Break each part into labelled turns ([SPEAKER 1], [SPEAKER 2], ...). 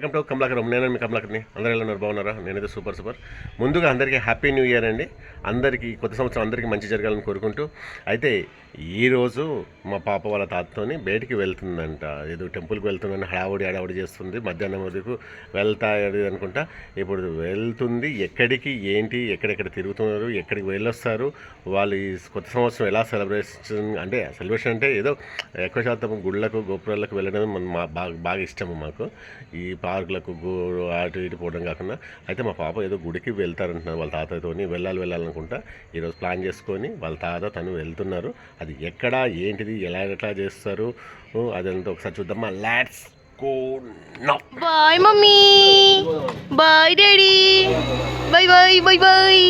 [SPEAKER 1] Welcome to Kamalakaram నేను మీ కమలాకర్ని. అందరూ ఎలా ఉన్నారు? బాగున్నారా? నేనైతే సూపర్ సూపర్. ముందుగా అందరికీ హ్యాపీ న్యూ ఇయర్ అండి. అందరికీ కొత్త సంవత్సరం అందరికీ మంచి జరగాలని కోరుకుంటూ. అయితే ఈరోజు మా పాప వాళ్ళ తాతతోని బయటికి వెళ్తుందంట. ఏదో టెంపుల్కి వెళ్తుందని హడావుడి హడావుడి చేస్తుంది. మధ్యాహ్నం వరకు వెళ్తా అనుకుంటా. ఇప్పుడు వెళ్తుంది. ఎక్కడికి ఏంటి ఎక్కడెక్కడ తిరుగుతున్నారు ఎక్కడికి వెళ్ళొస్తారు వాళ్ళు ఈ కొత్త సంవత్సరం ఎలా సెలబ్రేషన్ అంటే సెలబ్రేషన్ అంటే ఏదో ఎక్కువ శాతం గుళ్ళకు గోపురాలకు వెళ్ళడం మన మా బాగా బాగా ఇష్టము మాకు. ఈ పార్కులకు గో అటు ఇటు పోవడం కాకుండా అయితే మా పాప ఏదో గుడికి వెళ్తారంటున్నారు వాళ్ళ తాతతోని వెళ్ళాలి వెళ్ళాలనుకుంటా ఈరోజు ప్లాన్ చేసుకొని వాళ్ళ తాత తను వెళ్తున్నారు. అది ఎక్కడ ఏంటిది ఎలా ఎట్లా చేస్తారు? అదంతా ఒకసారి చూద్దామా. Let's go now
[SPEAKER 2] bye mummy. Bye daddy bye bye bye bye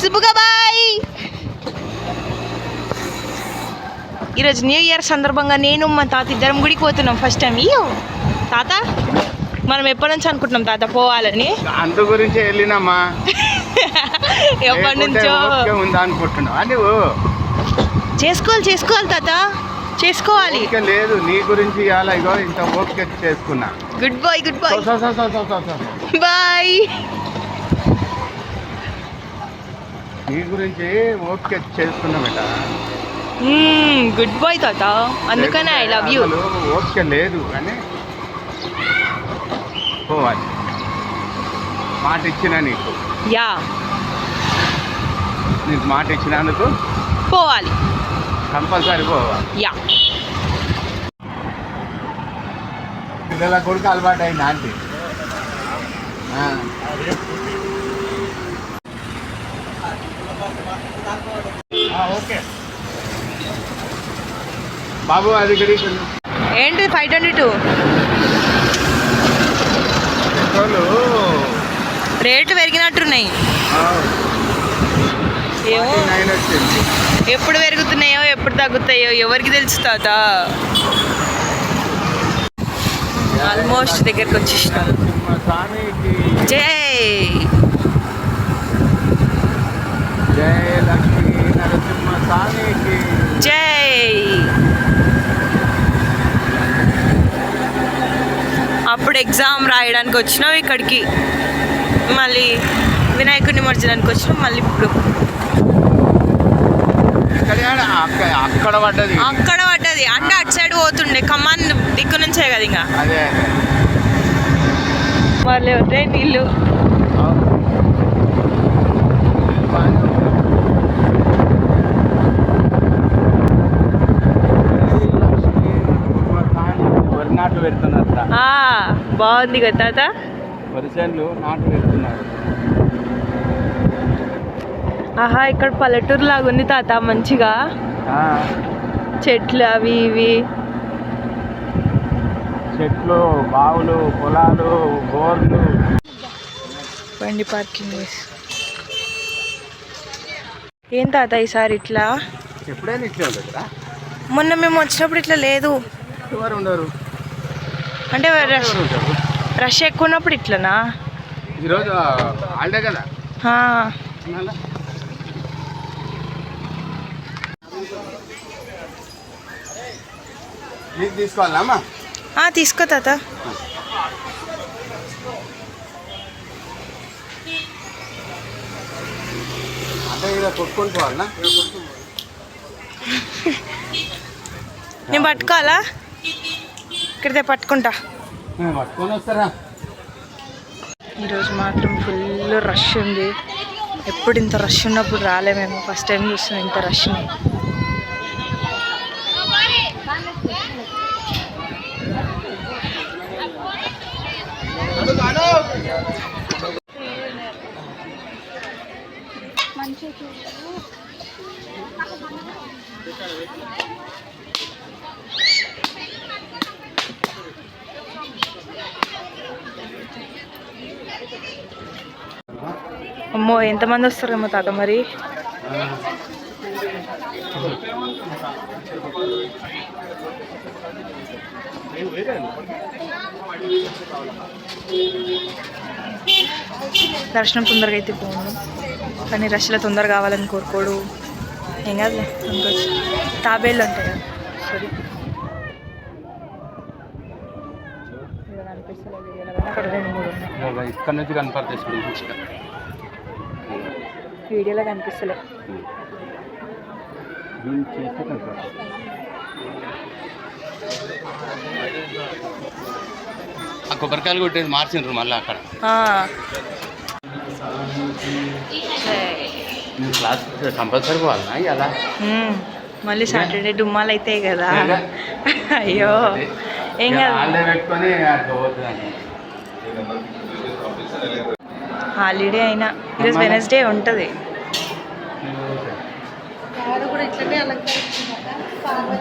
[SPEAKER 2] సుబ్బుగా bye ఈరోజు న్యూ ఇయర్ సందర్భంగా నేను మా తాత ఇద్దరం గుడికి పోతున్నాం. ఫస్ట్ టైం ఇయ్యో తాత మనం ఎప్పటి నుంచి అనుకుంటున్నాం తాత పోవాలని?
[SPEAKER 3] అందు గురించి వెళ్ళినమ్మా
[SPEAKER 2] ఎప్పటి నుంచో.
[SPEAKER 3] ఉందా అనుకుంటున్నావా? నువ్వు
[SPEAKER 2] చేసుకోవాలి చేసుకోవాలి తాత. చేసుకోవాలి.
[SPEAKER 3] లేదు నీ గురించి ఇవాళ ఇగో ఇంత ఓకే చేసుకున్నా.
[SPEAKER 2] Good boy good boy. Boy
[SPEAKER 3] నీ గురించి ఓకే చేసుకున్నా బేట
[SPEAKER 2] గుడ్ బాయ్ తాత. అందుకనే ఐ లవ్ యూ
[SPEAKER 3] ఓకే లేదు కానీ పోవాలి. మాట ఇచ్చిన నీకు.
[SPEAKER 2] యా.
[SPEAKER 3] నీకు మాట ఇచ్చినందుకు
[SPEAKER 2] పోవాలి.
[SPEAKER 3] కంపల్సరీ పోవాలి.
[SPEAKER 2] యా.
[SPEAKER 3] పిల్లల కొడుకు అలవాటు అయింది ఆంటీ. ఓకే. బాబు అది.
[SPEAKER 2] ఏంటి ఫైవ్ ట్వంటీ టూ
[SPEAKER 3] పెట్రోలు
[SPEAKER 2] రేట్లు పెరిగినట్టున్నాయి. ఏమో. ఎప్పుడు పెరుగుతున్నాయో ఎప్పుడు తగ్గుతాయో ఎవరికి తెలుసు తాత? ఆల్మోస్ట్ దగ్గరికి వచ్చేసినాం జై.
[SPEAKER 3] జయ లక్ష్మీ నరసింహ స్వామికి.
[SPEAKER 2] జై. అప్పుడు ఎగ్జామ్ రాయడానికి వచ్చినాం ఇక్కడికి మళ్ళీ వినాయకుడి నిమజ్జనానికి వచ్చినాం మళ్ళీ ఇప్పుడు.
[SPEAKER 3] అక్కడ అక్కడ పడ్డది.
[SPEAKER 2] అక్కడ పడ్డది. అంటే అటు సైడ్ పోతుండే ఖమ్మం దిక్కు నుంచే కదా ఇంకా. వాళ్ళు ఎవరే నీళ్ళు.
[SPEAKER 3] పెడుతున్నారు
[SPEAKER 2] బాగుంది కదా తాత?
[SPEAKER 3] నాటు పెడుతున్నారు.
[SPEAKER 2] ఆహా ఇక్కడ పల్లెటూరు లాగా ఉంది తాత మంచిగా. చెట్లు అవి ఇవి.
[SPEAKER 3] చెట్లు బావులు పొలాలు బోర్లు.
[SPEAKER 2] బండి పార్కింగ్ చేసి. ఏం తాత ఈసారి ఇట్లా?
[SPEAKER 3] ఎప్పుడైనా కదా
[SPEAKER 2] మొన్న మేము వచ్చినప్పుడు ఇట్లా లేదు.
[SPEAKER 3] ఎవరు ఉండరు?
[SPEAKER 2] అంటే రష్ రష్ ఎక్కువ ఉన్నప్పుడు ఇట్లనా?
[SPEAKER 3] ఈరోజు హాలిడే కదా.
[SPEAKER 2] ఆ,
[SPEAKER 3] మళ్ళా నీకు తీసుకోవాలా అమ్మా?
[SPEAKER 2] ఆ, తీసుకో తాత. నేను పట్టుకోవాలా? ఇక్కడితే పట్టుకుంటా. ఈరోజు మాత్రం ఫుల్ రష్ ఉంది. ఎప్పుడు ఇంత రష్ ఉన్నప్పుడు రాలే మేము ఫస్ట్ టైం చూస్తున్నాం ఇంత రష్ని అమ్మో ఎంతమంది వస్తారేమో తాత మరి? దర్శనం తొందరగా అయితే పోను. కానీ రష్లో తొందరగా కావాలని కోరుకోడు. ఏం అనుకోవచ్చు తాబేళ్ళు ఉంటాయి కదా సారీ
[SPEAKER 3] ఇక్కడ నుంచి కనపడతాయి.
[SPEAKER 2] వీడియోలో కనిపిస్తలే.
[SPEAKER 3] కొబ్బరికాయలు కొట్టేది మార్చిండ్రు మళ్ళీ అక్కడ.
[SPEAKER 2] ఆ.
[SPEAKER 3] క్లాస్ కంపల్సరీ పోవాలన్నా ఇలా.
[SPEAKER 2] మళ్ళీ సాటర్డే డుమ్మాలు అవుతాయి కదా. అయ్యో. ఏం కాదు.
[SPEAKER 3] పెట్టుకొని
[SPEAKER 2] హాలిడే అయినా ఈరోజు వెనస్డే ఉంటుంది.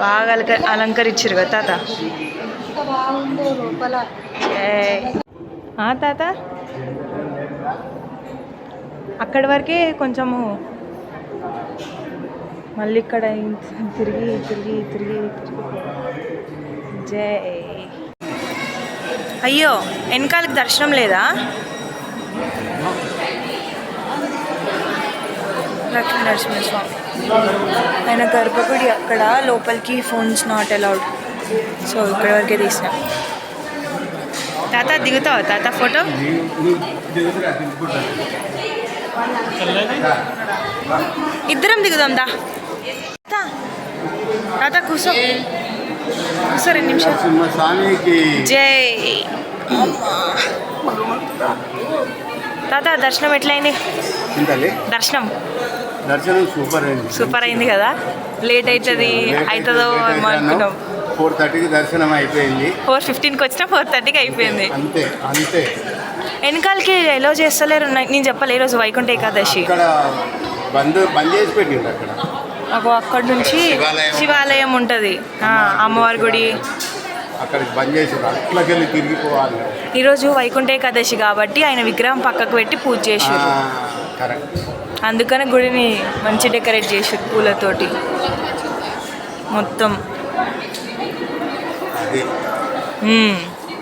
[SPEAKER 2] బాగా అలంక అలంకరించారు కదా తాత? తాత? అక్కడి వరకే కొంచెము మళ్ళీ ఇక్కడ తిరిగి తిరిగి తిరిగి. జై. అయ్యో వెనకాలకి దర్శనం లేదా? లక్ష్మీ నరసింహస్వామి ఆయన గర్భగుడి అక్కడ లోపలికి ఫోన్స్ నాట్ అలౌడ్ సో ఇక్కడ వరకే తీసిన. తాత దిగుతావా తాత ఫోటో? ఇద్దరం దిగుదాం దా. తాత కూర్చో కూర్చో రెండు నిమిషాలు. జై. తాత దర్శనం ఎట్లయింది? దర్శనం.
[SPEAKER 3] దర్శనం సూపర్ అయింది.
[SPEAKER 2] సూపర్ అయింది కదా? లేట్ అవుతుంది అవుతుందో అనుకున్నాం.
[SPEAKER 3] ఫోర్ థర్టీకి దర్శనం అయిపోయింది.
[SPEAKER 2] ఫోర్ ఫిఫ్టీన్కి వచ్చినా ఫోర్ థర్టీకి అయిపోయింది.
[SPEAKER 3] అంతే అంతే.
[SPEAKER 2] వెనకాలకి ఎలా చేస్తలేరు? నేను చెప్పలే ఈరోజు వైకుంఠ ఏకాదశి.
[SPEAKER 3] అక్కడ బంద్ బంద్ చేసి పెట్టిండు అక్కడ.
[SPEAKER 2] అక్కడ నుంచి
[SPEAKER 3] శివాలయం.
[SPEAKER 2] ఉంటుంది. అమ్మవారి గుడి.
[SPEAKER 3] అక్కడికి బంద్ చేసి తిరిగిపోవాలి.
[SPEAKER 2] ఈరోజు వైకుంఠ ఏకాదశి కాబట్టి ఆయన విగ్రహం పక్కకు పెట్టి పూజ చేసారు
[SPEAKER 3] కరెక్ట్.
[SPEAKER 2] అందుకనే గుడిని మంచి డెకరేట్ చేసారు పూలతోటి. మొత్తం.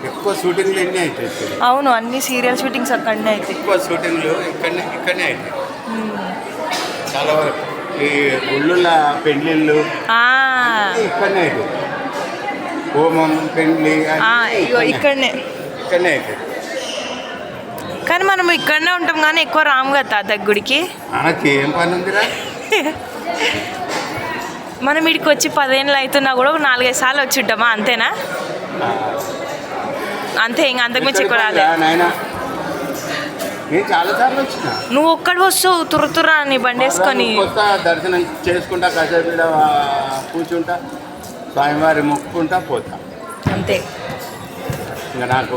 [SPEAKER 3] ఎక్కువ షూటింగ్లు ఎన్ని అవుతాయి?
[SPEAKER 2] అవును అన్ని సీరియల్ షూటింగ్స్ అక్కడనే అవుతాయి
[SPEAKER 3] ఎక్కువ షూటింగ్లు ఇక్కడనే ఇక్కడనే అవుతాయి. చాలా వరకు. ఈ గుళ్ళుల పెండ్లిళ్ళు
[SPEAKER 2] ఆ,
[SPEAKER 3] ఇక్కడనే అవుతాయి హోమం ఇక్కడనే.
[SPEAKER 2] ఇక్కడనే.
[SPEAKER 3] ఇక్కడనే అవుతాయి
[SPEAKER 2] కానీ మనం ఇక్కడనే ఉంటాం కానీ ఎక్కువ రాము కదా తాత గుడికి.
[SPEAKER 3] ఏం పని ఉందిరా
[SPEAKER 2] మనం ఇక్కడికి వచ్చి పదేళ్ళు అవుతున్నా కూడా ఒక నాలుగైదు సార్లు వచ్చి ఉంటామా అంతేనా? అంతే ఇంకా అంతకుమించి ఎక్కువ రాలే.
[SPEAKER 3] నాయన. నేను చాలా సార్లు వచ్చిన.
[SPEAKER 2] నువ్వు ఒక్కడి వస్తావు తురుతురా నీ బండి వేసుకొని
[SPEAKER 3] దర్శనం చేసుకుంటా కాసేపు ఈడ, ఆ, కూర్చుంటా స్వామివారి మొక్కుకుంటా పోతా.
[SPEAKER 2] అంతే.
[SPEAKER 3] ఇంకా నాకు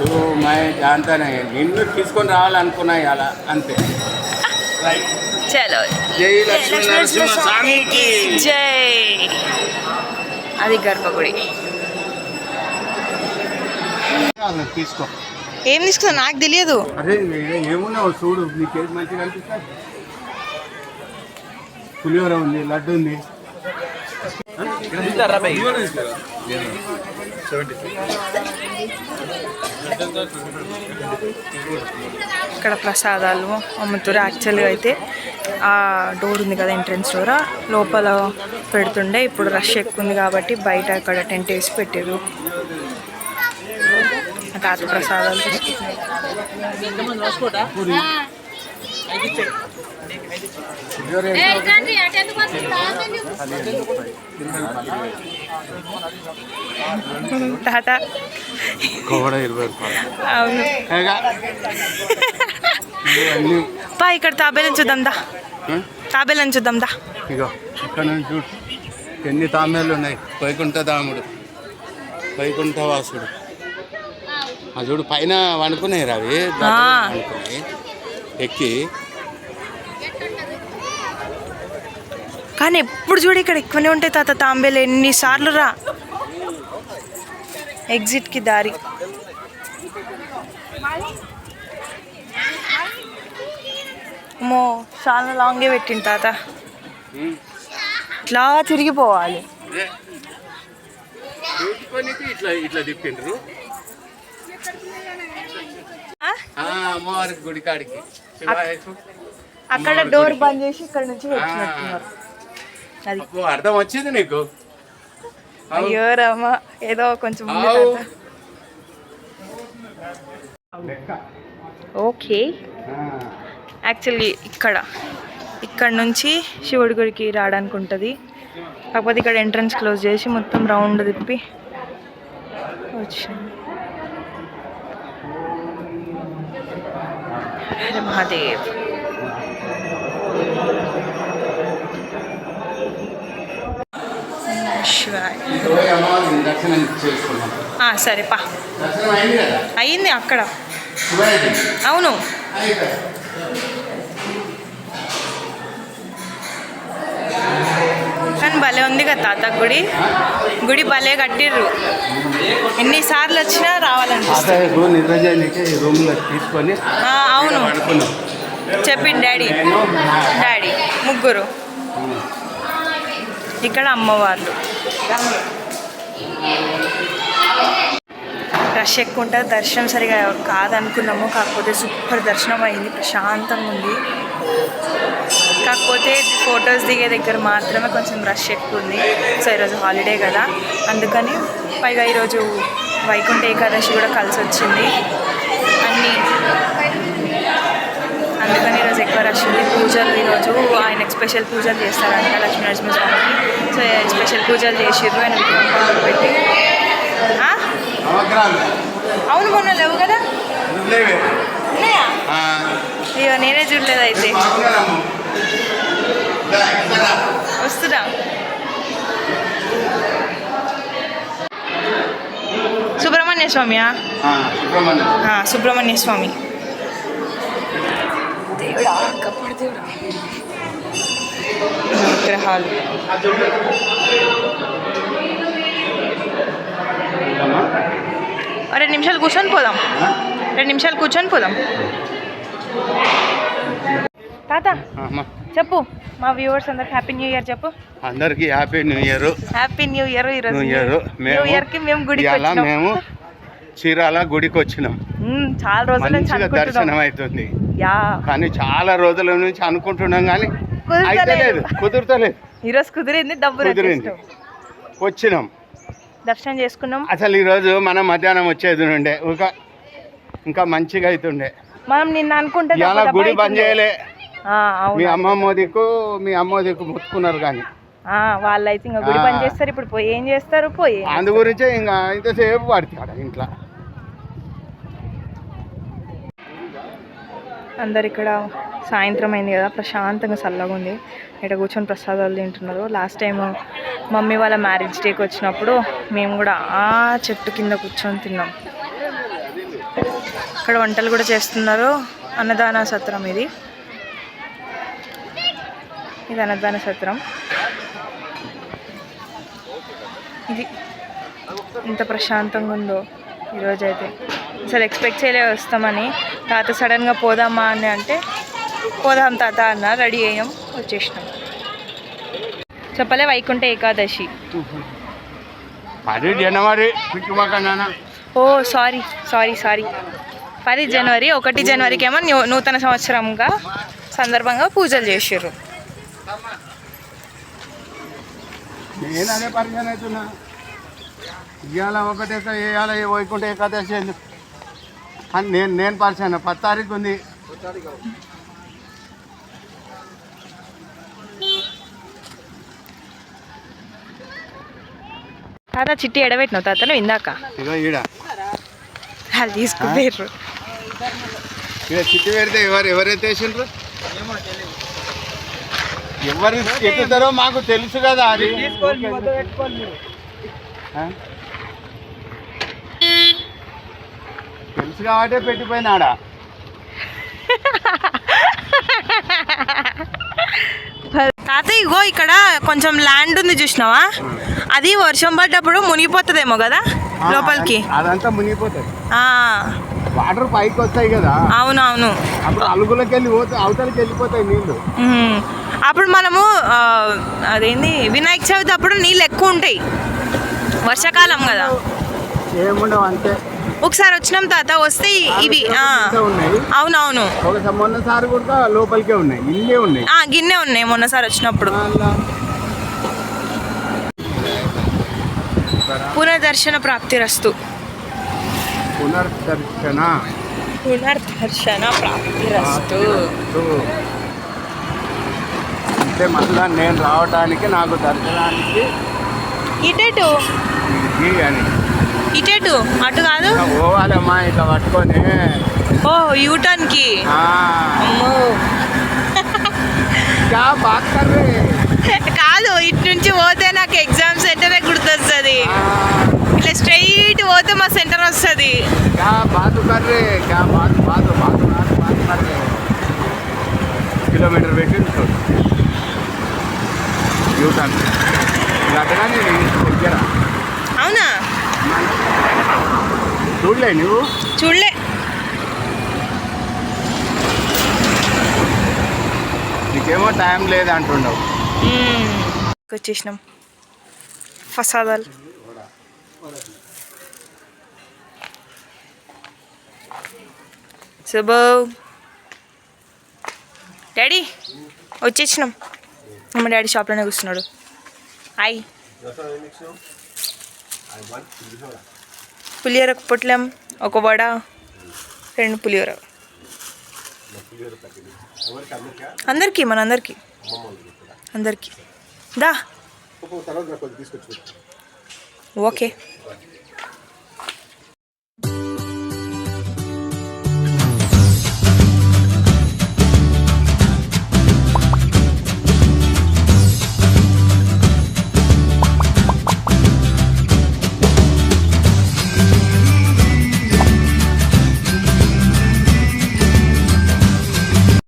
[SPEAKER 3] తూ మై జాంతానే నిన్ను తీసుకొని రావాలనుకున్నా అలా అంతే.
[SPEAKER 2] చలో.
[SPEAKER 3] జై లక్ష్మీ
[SPEAKER 2] జై. అది గర్భగుడి.
[SPEAKER 3] తీసుకో.
[SPEAKER 2] ఏం తీసుకున్నా నాకు తెలియదు.
[SPEAKER 3] అదే ఏమున్నావు చూడు. నీకేది మంచిగా అనిపిస్తుంది పులిహోర ఉంది లడ్డు ఉంది.
[SPEAKER 2] ఇక్కడ ప్రసాదాలు అమ్ముతారు. యాక్చువల్గా అయితే ఆ డోర్ ఉంది కదా ఎంట్రన్స్ డోర్ లోపల పెడుతుండే. ఇప్పుడు రష్ ఎక్కువ ఉంది కాబట్టి బయట అక్కడ టెంట్ వేసి పెట్టారు తాత ప్రసాదాలు అవును. పా ఇక్కడ తాబేలని చూద్దాం దా? తాబేలని చూద్దాం దా.
[SPEAKER 3] ఇగో ఇక్కడ నుంచి చూడు. ఎన్ని తామేలు ఉన్నాయి? వైకుంఠ ధాముడు వైకుంఠ వాసుడు. ఆ చూడు పైన వండుకున్నాయి రవి ఎక్కి
[SPEAKER 2] కానీ ఎప్పుడు చూడు ఇక్కడ ఎక్కువనే ఉంటాయి తాత తాంబేలు ఎన్నిసార్లు రా. ఎగ్జిట్కి దారి. మో చాలా లాంగే పెట్టింది తాత. ఇట్లా తిరిగిపోవాలి. అక్కడ డోర్ బంద్ చేసి ఇక్కడ నుంచి వచ్చినట్టున్నారు. అది.
[SPEAKER 3] అర్థం వచ్చింది నీకు?
[SPEAKER 2] అయ్యో రామ. ఏదో కొంచెం ఓకే. యాక్చువల్లీ ఇక్కడ ఇక్కడ నుంచి శివుడి గుడికి రావడానికి ఉంటుంది. కాకపోతే ఇక్కడ ఎంట్రన్స్ క్లోజ్ చేసి మొత్తం రౌండ్ తిప్పి వచ్చింది. మహాదేవ్. శివాయ్. సరే పా.
[SPEAKER 3] అయింది
[SPEAKER 2] అక్కడ. అవును. కానీ భలే ఉంది కదా తాత గుడి. గుడి భలే కట్టిర్రు. ఎన్నిసార్లు వచ్చినా రావాలనిపిస్తుంది. అవును. చెప్పింది డాడీ. డాడీ ముగ్గురు. ఇక్కడ అమ్మవార్లు. రష్ ఎక్కువ ఉంటుంది దర్శనం సరిగా కాదనుకున్నాము. కాకపోతే సూపర్ దర్శనం అయింది ప్రశాంతంగా ఉంది. కాకపోతే ఫొటోస్ దిగే దగ్గర మాత్రమే కొంచెం రష్ ఎక్కువ ఉంది సో ఈరోజు హాలిడే కదా. అందుకని పైగా ఈరోజు వైకుంఠ ఏకాదశి కూడా కలిసి వచ్చింది అన్నీ అందుకని ఉంది పూజలు ఈరోజు ఆయనకు స్పెషల్ పూజలు చేస్తారంట లక్ష్మీ నరసింహ స్వామికి. సో స్పెషల్ పూజలు చేసిర్రు ఆయన విగ్రహం పక్కన పెట్టి. అవును మొన్న లేవు కదా? అయ్యో నేనే చూడలేదు అయితే. వస్తున్నా. సుబ్రహ్మణ్య స్వామియా?
[SPEAKER 3] సుబ్రహ్మణ్య
[SPEAKER 2] స్వామి. దేవుడా కప్పుడు దేవుడా. విగ్రహాలు. రెండు నిమిషాలు కూర్చొని పోదాం? రెండు నిమిషాలు కూర్చొని పోదాం. తాత
[SPEAKER 3] అమ్మా.
[SPEAKER 2] చెప్పు. మా వ్యూవర్స్ అందరికి హ్యాపీ న్యూ ఇయర్ చెప్పు.
[SPEAKER 3] అందరికీ happy new year
[SPEAKER 2] happy new year ఈరోజు.
[SPEAKER 3] న్యూ ఇయర్
[SPEAKER 2] న్యూ ఇయర్కి మేము గుడికి వచ్చినాం.
[SPEAKER 3] మేము చీరాల గుడికి వచ్చినాం.
[SPEAKER 2] చాలా రోజుల నుంచి
[SPEAKER 3] దర్శనం అవుతుంది
[SPEAKER 2] యా.
[SPEAKER 3] కానీ చాలా రోజుల నుంచి అనుకుంటున్నాం కానీ అయితే లేదు కుదురుతలేదు.
[SPEAKER 2] ఈరోజు కుదిరింది
[SPEAKER 3] కుదిరింది. వచ్చినాం.
[SPEAKER 2] దర్శనం చేసుకున్నాం.
[SPEAKER 3] అసలు ఈరోజు మనం మధ్యాహ్నం వచ్చేది ఉండే ఒక ఇంకా మంచిగా అవుతుండే
[SPEAKER 2] మనం నిన్న అనుకుంటే
[SPEAKER 3] గుడి బంద్ చేయలే. మీ
[SPEAKER 2] అవును?
[SPEAKER 3] అమ్మమ్మ దిక్కు మీ అమ్మ దిక్కు ముట్టుకున్నారు కానీ.
[SPEAKER 2] వాళ్ళైతే ఇంకా గుడి. పని చేస్తారు ఇప్పుడు పోయి ఏం చేస్తారు పోయి
[SPEAKER 3] అందు గురించే ఇంకా ఇంతసేపు పడతాడు ఇంట్లో.
[SPEAKER 2] అందరు ఇక్కడ సాయంత్రం అయింది కదా ప్రశాంతంగా చల్లగా ఉంది. ఇక్కడ కూర్చొని ప్రసాదాలు తింటున్నారు. లాస్ట్ టైం మమ్మీ వాళ్ళ మ్యారేజ్ డేకి వచ్చినప్పుడు మేము కూడా ఆ చెట్టు కింద కూర్చొని తిన్నాం. ఇక్కడ వంటలు కూడా చేస్తున్నారు. అన్నదాన సత్రం ఇది. ఇది అన్నదాన సత్రం. ఇది. ఎంత ప్రశాంతంగా ఉందో ఈరోజు అయితే అసలు ఎక్స్పెక్ట్ చేయలే వస్తామని. తాత సడన్గా పోదామా అని అంటే పోదాం తాత అన్న రెడీ అయ్యాం వచ్చేసినాం. చెప్పలే వైకుంఠ ఏకాదశి.
[SPEAKER 3] పది జనవరి
[SPEAKER 2] ఓ సారీ సారీ సారీ. పది జనవరి ఒకటి జనవరికి ఏమో న్యూ నూతన సంవత్సరంగా సందర్భంగా పూజలు చేసారు
[SPEAKER 3] నేను అదే పరిచయం అవుతున్నా. ఇవాళ ఒకటే ఇవాళ వైకుంఠ ఏకాదశి అని నేను నేను పరిచయం పది తారీఖు ఉంది.
[SPEAKER 2] తాత చిట్టి ఎడబెట్టినావు తాత నువ్వు ఇందాక?
[SPEAKER 3] ఇగో ఈడ.
[SPEAKER 2] వాళ్ళు తీసుకుపోయారు
[SPEAKER 3] చిట్టి పెడితే ఎవరు ఎవరైతే వేసిండ్రు ఎవరు ఎక్కుతారో మాకు తెలుసు కదా అది? తెలుసు కాబట్టే పెట్టిపోయినాడా?
[SPEAKER 2] తాత ఇగో ఇక్కడ కొంచెం ల్యాండ్ ఉంది చూసినావా? అది వర్షం పడ్డప్పుడు మునిగిపోతుందేమో కదా లోపలికి.
[SPEAKER 3] అదంతా మునిగిపోతుంది.
[SPEAKER 2] ఆ,
[SPEAKER 3] వాటర్ పైకి వస్తాయి కదా.
[SPEAKER 2] అవును అవును.
[SPEAKER 3] అప్పుడు అలుగులకి వెళ్ళి పోతే అవతలకి వెళ్ళిపోతాయి
[SPEAKER 2] ఉమ్. అప్పుడు మనము అదేంది వినాయక చవితి అప్పుడు నీళ్ళు ఎక్కువ ఉంటాయి. వర్షాకాలం కదా.
[SPEAKER 3] ఏముండవు అంతే.
[SPEAKER 2] ఒకసారి వచ్చినాం తాత వస్తే ఇవి అవునవును.
[SPEAKER 3] మొన్నసారి కూడా లోపలికే ఉన్నాయి ఇల్లే ఉన్నాయి.
[SPEAKER 2] గిన్నె ఉన్నాయి మొన్నసారి వచ్చినప్పుడు. పునర్దర్శన ప్రాప్తి రస్తు.
[SPEAKER 3] పునర్దర్శన.
[SPEAKER 2] పునర్దర్శన ప్రాప్తిరస్తు
[SPEAKER 3] అంటే మళ్ళా నేను రావడానికి నాకు దర్శనానికి
[SPEAKER 2] ఇటేటు
[SPEAKER 3] అని.
[SPEAKER 2] ఇటేటు అటు కాదు.
[SPEAKER 3] పోవాలమ్మా ఇట్లా పట్టుకొని.
[SPEAKER 2] ఓ యూటర్న్కి? కాదు ఇటు నుంచి పోతే నాకు ఎగ్జామ్ సెంటరే గుర్తొస్తుంది. ఇట్లా స్ట్రైట్ ఇటు పోతే మా సెంటర్ వస్తుంది.
[SPEAKER 3] కిలోమీటర్ పెట్టి చూసాను
[SPEAKER 2] అవునా?
[SPEAKER 3] చూడలే నువ్వు?
[SPEAKER 2] చూడలే.
[SPEAKER 3] నీకేమో టైం లేదు అంటున్నావు
[SPEAKER 2] వచ్చేసినాం ఫసాదాలు. శుభో డాడీ వచ్చేసినాం. మా డాడీ షాప్లోనే కూర్చున్నాడు. హాయ్. పులిహోర ఒక పొట్లం ఒక వడ రెండు పులిహోర. అందరికీ మన అందరికీ. అందరికీ. దా. ఓకే.